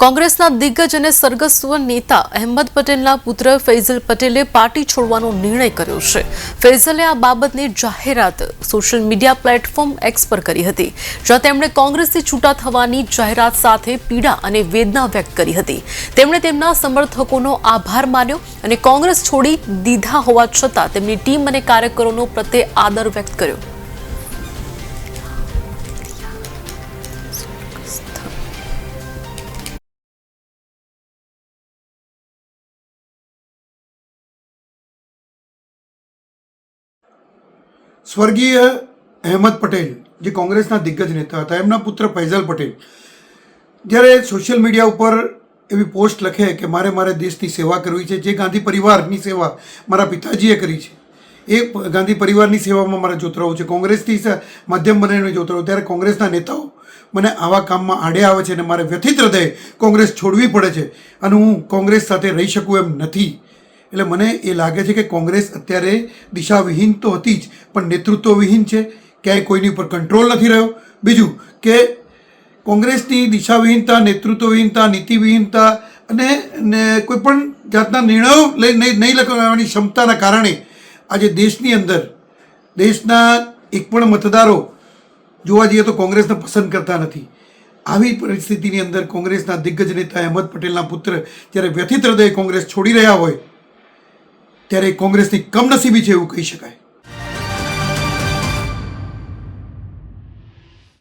કોંગ્રેસના દિગ્ગજ અને સરગસ્વ નેતા અહેમદ પટેલના પુત્ર ફૈઝલ પટેલે પાર્ટી છોડવાનો નિર્ણય કર્યો છે. ફૈઝલે આ બાબતની જાહેરાત સોશિયલ મીડિયા પ્લેટફોર્મ એક્સ પર કરી હતી, જ્યાં તેમણે કોંગ્રેસથી છૂટા થવાની જાહેરાત સાથે પીડા અને વેદના વ્યક્ત કરી હતી. તેમણે તેમના સમર્થકોનો આભાર માન્યો અને કોંગ્રેસ છોડી દીધા હોવા છતાં તેમની ટીમ અને કાર્યકરોનો પ્રત્યે આદર વ્યક્ત કર્યો. સ્વર્ગીય અહેમદ પટેલ, જે કોંગ્રેસના દિગ્ગજ નેતા હતા, એમના પુત્ર ફૈઝલ પટેલ. જ્યારે સોશિયલ મીડિયા ઉપર એવી પોસ્ટ લખે કે મારે મારે દેશની સેવા કરવી છે, જે ગાંધી પરિવારની સેવા મારા પિતાજીએ કરી છે, એ ગાંધી પરિવારની સેવામાં મારે જોતરાવું છે. કોંગ્રેસથી માધ્યમ બનાવીને જોતરાવું ત્યારે કોંગ્રેસના નેતાઓ મને આવા કામમાં આડે આવે છે અને મારે વ્યથિત હૃદય કોંગ્રેસ છોડવી પડે છે અને હું કોંગ્રેસ સાથે રહી શકું એમ નથી. એટલે મને એ લાગે છે કે કોંગ્રેસ અત્યારે દિશાવિહીન તો હતી જ, પણ નેતૃત્વવિહીન છે. ક્યાંય કોઈની ઉપર કંટ્રોલ નથી રહ્યો. બીજું કે કોંગ્રેસની દિશાવિહીનતા, નેતૃત્વવિહીનતા, નીતિવિહીનતા અને કોઈ પણ જાતના નિર્ણયો લઈ નહીં નહીં લેવાની ક્ષમતાના કારણે આજે દેશની અંદર, દેશના એક પણ મતદારો જોવા જઈએ તો કોંગ્રેસને પસંદ કરતા નથી. આવી પરિસ્થિતિની અંદર કોંગ્રેસના દિગ્ગજ નેતા અહેમદ પટેલના પુત્ર જ્યારે વ્યથિત હૃદયે કોંગ્રેસ છોડી રહ્યા હોય ત્યારે કોંગ્રેસની કમનસીબી છે એવું કહી શકાય.